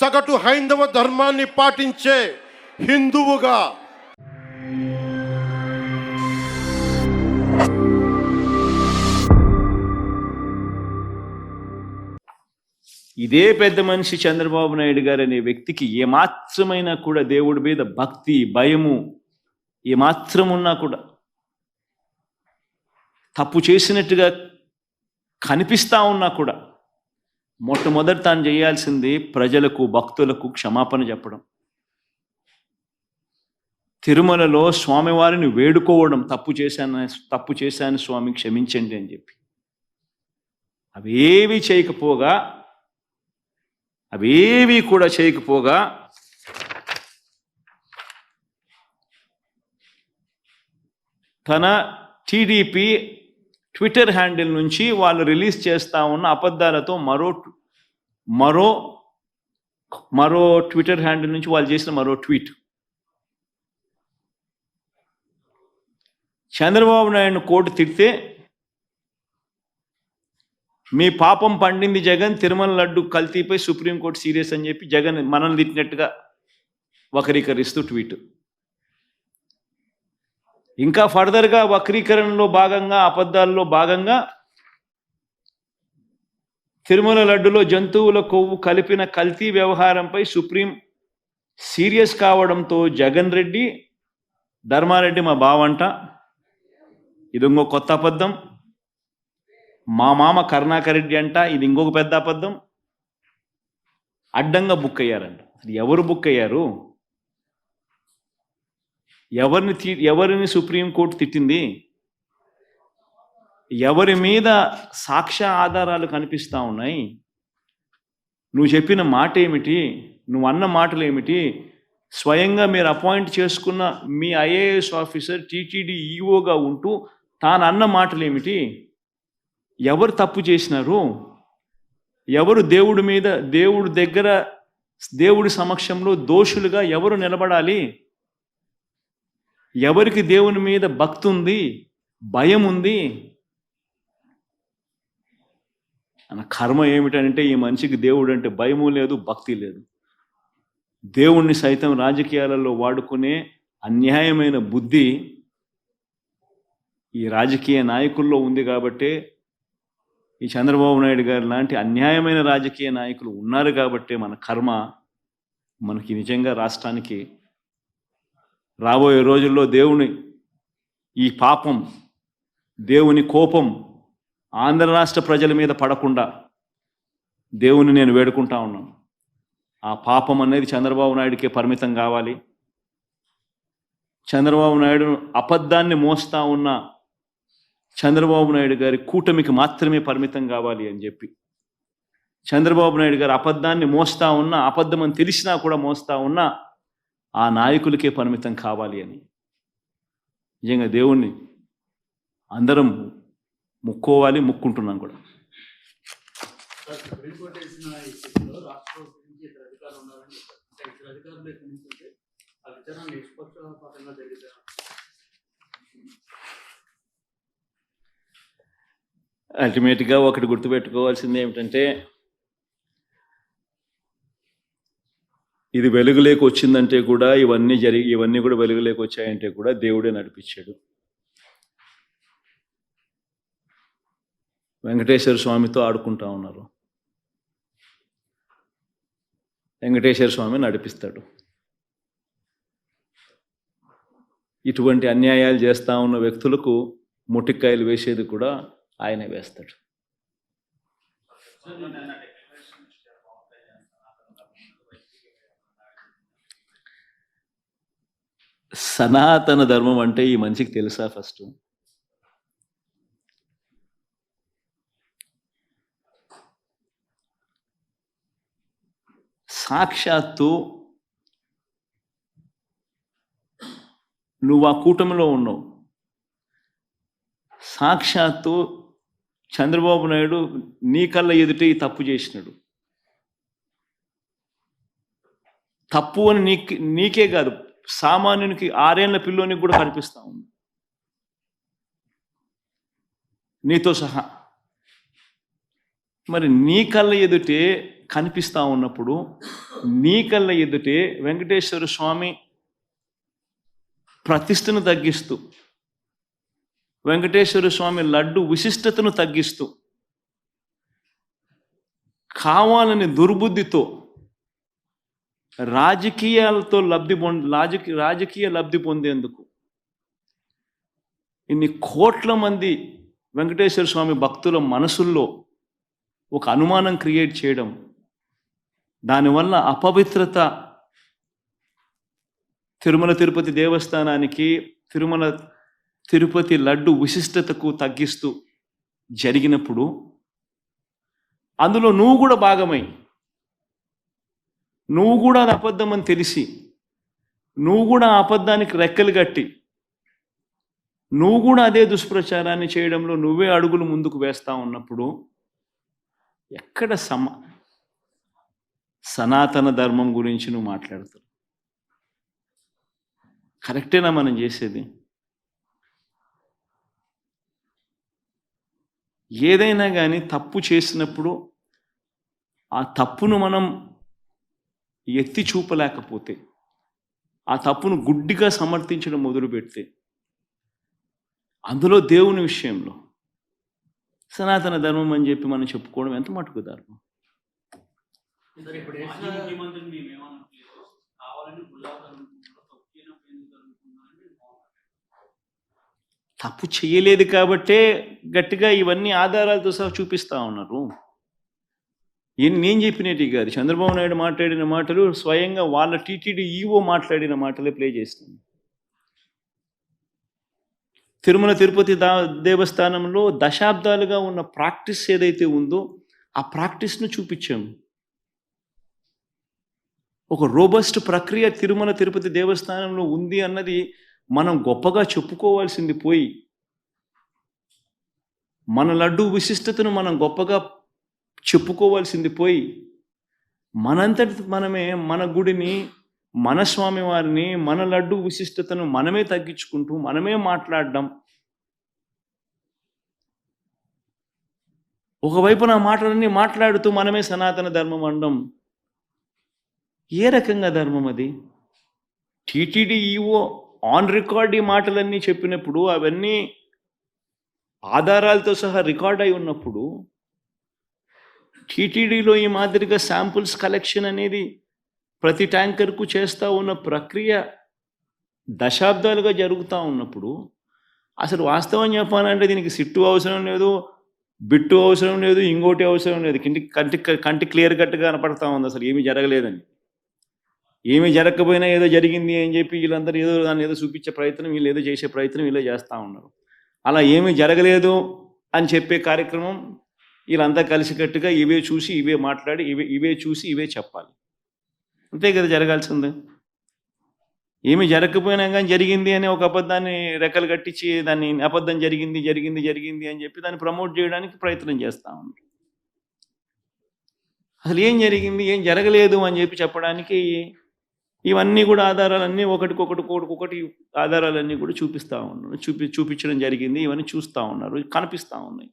సగటు హైందవ ధర్మాన్ని పాటించే హిందువుగా. ఇదే పెద్ద మనిషి చంద్రబాబు నాయుడు గారు అనే వ్యక్తికి ఏమాత్రమైనా కూడా దేవుడి మీద భక్తి భయము ఏమాత్రం ఉన్నా కూడా తప్పు చేసినట్టుగా కనిపిస్తా ఉన్నా కూడా మొట్టమొదటి తాను చేయాల్సింది ప్రజలకు భక్తులకు క్షమాపణ చెప్పడం. తిరుమలలో స్వామివారిని వేడుకోవడం తప్పు చేశాను తప్పు చేశాను స్వామి క్షమించండి అని చెప్పి. అవేవి చేయకపోగా అవేవి కూడా చేయకపోగా తన టీడీపీ ట్విట్టర్ హ్యాండిల్ నుంచి వాళ్ళు రిలీజ్ చేస్తూ ఉన్న అబద్ధాలతో మరో మరో మరో ట్విట్టర్ హ్యాండిల్ నుంచి వాళ్ళు చేసిన మరో ట్వీట్. చంద్రబాబు నాయుడు కోర్టు తిడితే మీ పాపం పండింది జగన్ తిరుమల లడ్డు కల్తీపై సుప్రీంకోర్టు సీరియస్ అని చెప్పి జగన్ మనల్ని తిట్టినట్టుగా వక్రీకరిస్తూ ట్వీట్. ఇంకా ఫర్దర్గా వక్రీకరణలో భాగంగా అబద్ధాల్లో భాగంగా తిరుమల లడ్డులో జంతువుల కొవ్వు కలిపిన కల్తీ వ్యవహారంపై సుప్రీం సీరియస్ కావడంతో జగన్ రెడ్డి ధర్మారెడ్డి మా బావంట ఇది ఇంకో కొత్త అబద్ధం. మా మామ కరుణాకర్ రెడ్డి అంట ఇది ఇంకొక పెద్ద అబద్ధం. అడ్డంగా బుక్ అయ్యారంట. ఎవరు బుక్ అయ్యారు? ఎవరిని తి ఎవరిని సుప్రీంకోర్టు తిట్టింది? ఎవరి మీద సాక్ష్య ఆధారాలు కనిపిస్తా ఉన్నాయి? నువ్వు చెప్పిన మాట ఏమిటి నువ్వు అన్న మాటలు ఏమిటి స్వయంగా మీరు అపాయింట్ చేసుకున్న మీ ఐఏఎస్ ఆఫీసర్ టీటీడీ ఈఓగా ఉంటూ తాను అన్న మాటలు ఏమిటి ఎవరు తప్పు చేసినారు? ఎవరు దేవుడి మీద దేవుడి దగ్గర దేవుడి సమక్షంలో దోషులుగా ఎవరు నిలబడాలి? ఎవరికి దేవుని మీద భక్తి ఉంది భయం ఉంది? అన్న కర్మ ఏమిటంటే ఈ మనిషికి దేవుడు అంటే భయము లేదు భక్తి లేదు. దేవుణ్ణి సైతం రాజకీయాలలో వాడుకునే అన్యాయమైన బుద్ధి ఈ రాజకీయ నాయకుల్లో ఉంది కాబట్టే ఈ చంద్రబాబు నాయుడు గారు లాంటి అన్యాయమైన రాజకీయ నాయకులు ఉన్నారు కాబట్టే మన కర్మ మనకి నిజంగా రాష్ట్రానికి రాబోయే రోజుల్లో దేవుని ఈ పాపం దేవుని కోపం ఆంధ్ర రాష్ట్ర ప్రజల మీద పడకుండా దేవుని నేను వేడుకుంటా ఉన్నాను. ఆ పాపం అనేది చంద్రబాబు నాయుడికే పరిమితం కావాలి. చంద్రబాబు నాయుడు అబద్ధాన్ని మోస్తా ఉన్న చంద్రబాబు నాయుడు గారి కూటమికి మాత్రమే పరిమితం కావాలి అని చెప్పి చంద్రబాబు నాయుడు గారు అబద్ధాన్ని మోస్తా ఉన్నా అబద్ధం అని తెలిసినా కూడా మోస్తా ఉన్నా ఆ నాయకులకే పరిమితం కావాలి అని. నిజంగా దేవుణ్ణి అందరం ముక్కోవాలి ముక్కుంటున్నాం కూడా. అల్టిమేట్గా ఒకటి గుర్తుపెట్టుకోవాల్సింది ఏమిటంటే కేసులో రాష్ట్ర ప్రభుత్వం నుంచి ఇద్దరు అధికారులు ఉన్నారని చెప్పారు అంటే ఇద్దరు అధికారులు ఎక్కడి నుంచి ఉంటే ఆ విచారణ నిష్పక్షపాతంగా జరిగితే అల్టిమేట్గా ఒకటి గుర్తుపెట్టుకోవాల్సింది ఏమిటంటే ఇది వెలుగులేకి వచ్చిందంటే కూడా ఇవన్నీ జరిగి ఇవన్నీ కూడా వెలుగులేకి వచ్చాయంటే కూడా దేవుడే నడిపించాడు. వెంకటేశ్వర స్వామితో ఆడుకుంటా ఉన్నారు. వెంకటేశ్వర స్వామి నడిపిస్తాడు. ఇటువంటి అన్యాయాలు చేస్తూ ఉన్న వ్యక్తులకు ముటిక్కాయలు వేసేది కూడా ఆయనే వేస్తాడు. సనాతన ధర్మం అంటే ఈ మనిషికి తెలుసా ఫస్ట్? సాక్షాత్తు నువ్వు ఆ కూటమిలో ఉన్నావు. సాక్షాత్తు చంద్రబాబు నాయుడు నీ కళ్ళ ఎదుట తప్పు చేసినాడు. తప్పు అని నీకే కాదు సామాన్యునికి ఆరేళ్ళ పిల్లోనికి కూడా కనిపిస్తా ఉంది. నీతో సహా. మరి నీ కళ్ళ ఎదుటే కనిపిస్తా ఉన్నప్పుడు నీ కళ్ళ ఎదుటే వెంకటేశ్వర స్వామి ప్రతిష్టను తగ్గిస్తూ వెంకటేశ్వర స్వామి లడ్డు విశిష్టతను తగ్గిస్తూ కావాలని దుర్బుద్ధితో రాజకీయాలతో లబ్ధి పొంది రాజకీయ రాజకీయ లబ్ధి పొందేందుకు ఇన్ని కోట్ల మంది వెంకటేశ్వర స్వామి భక్తుల మనసుల్లో ఒక అనుమానం క్రియేట్ చేయడం దానివల్ల అపవిత్రత తిరుమల తిరుపతి దేవస్థానానికి తిరుమల తిరుపతి లడ్డు విశిష్టతకు తగ్గిస్తూ జరిగినప్పుడు అందులో నువ్వు కూడా భాగమై నువ్వు కూడా అది అబద్ధం అని తెలిసి నువ్వు కూడా ఆ అబద్ధానికి రెక్కలు కట్టి నువ్వు కూడా అదే దుష్ప్రచారాన్ని చేయడంలో నువ్వే అడుగులు ముందుకు వేస్తా ఉన్నప్పుడు ఎక్కడ సమ సనాతన ధర్మం గురించి నువ్వు మాట్లాడుతావు? కరెక్టేనా మనం చేసేది? ఏదైనా కానీ తప్పు చేసినప్పుడు ఆ తప్పును మనం ఎత్తి చూపలేకపోతే ఆ తప్పును గుడ్డిగా సమర్థించడం మొదలు పెడితే అందులో దేవుని విషయంలో సనాతన ధర్మం అని చెప్పి మనం చెప్పుకోవడం ఎంత మటుకు ధర్మం? తప్పు చేయలేదు కాబట్టే గట్టిగా ఇవన్నీ ఆధారాలతో సహా చూపిస్తా ఉన్నారు. నేను చెప్పినట్టు కాదు చంద్రబాబు నాయుడు మాట్లాడిన మాటలు స్వయంగా వాళ్ళ టీటీడీ ఈవో మాట్లాడిన మాటలే ప్లే చేస్తుంది. తిరుమల తిరుపతి దా దేవస్థానంలో దశాబ్దాలుగా ఉన్న ప్రాక్టీస్ ఏదైతే ఉందో ఆ ప్రాక్టీస్ను చూపించాము ఒక రోబస్ట్ ప్రక్రియ తిరుమల తిరుపతి దేవస్థానంలో ఉంది అన్నది మనం గొప్పగా చెప్పుకోవాల్సింది పోయి మన లడ్డు విశిష్టతను మనం గొప్పగా చెప్పుకోవాల్సింది పోయి మనంతటి మనమే మన గుడిని మన స్వామి వారిని మన లడ్డు విశిష్టతను మనమే తగ్గించుకుంటూ మనమే మాట్లాడడం. ఒకవైపున ఆ మాటలన్నీ మాట్లాడుతూ మనమే సనాతన ధర్మం అనడం ఏ రకంగా ధర్మం అది? టీటీడీ ఈఓ ఆన్ రికార్డ్ ఈ మాటలన్నీ చెప్పినప్పుడు అవన్నీ ఆధారాలతో సహా రికార్డ్ అయి ఉన్నప్పుడు టీటీడీలో ఈ మాదిరిగా శాంపుల్స్ కలెక్షన్ అనేది ప్రతి ట్యాంకర్కు చేస్తూ ఉన్న ప్రక్రియ దశాబ్దాలుగా జరుగుతూ ఉన్నప్పుడు అసలు వాస్తవం చెప్పాలంటే దీనికి సిట్టు అవసరం లేదు బిట్టు అవసరం లేదు ఇంకోటి అవసరం లేదు. కంటి కంటి కంటి క్లియర్ కట్గా కనపడతా ఉంది అసలు ఏమీ జరగలేదని. ఏమీ జరగకపోయినా ఏదో జరిగింది అని చెప్పి వీళ్ళందరూ ఏదో దాన్ని ఏదో చూపించే ప్రయత్నం వీళ్ళు ఏదో చేసే ప్రయత్నం వీళ్ళు చేస్తూ ఉన్నారు. అలా ఏమీ జరగలేదు అని చెప్పే కార్యక్రమం వీళ్ళంతా కలిసికట్టుగా ఇవే చూసి ఇవే మాట్లాడి ఇవే ఇవే చూసి ఇవే చెప్పాలి. అంతే కదా జరగాల్సింది. ఏమి జరగకపోయినా కానీ జరిగింది అని ఒక అబద్ధాన్ని రెక్కలు కట్టించి దాన్ని అబద్ధం జరిగింది జరిగింది జరిగింది అని చెప్పి దాన్ని ప్రమోట్ చేయడానికి ప్రయత్నం చేస్తూ ఉన్నారు అసలు ఏం జరిగింది ఏం జరగలేదు అని చెప్పి చెప్పడానికి ఇవన్నీ కూడా ఆధారాలన్నీ ఒకటికొకటి ఒకటికొకటి ఆధారాలన్నీ కూడా చూపిస్తూ ఉన్నారు. చూపి చూపించడం జరిగింది ఇవన్నీ చూస్తూ ఉన్నారు కనిపిస్తూ ఉన్నాయి.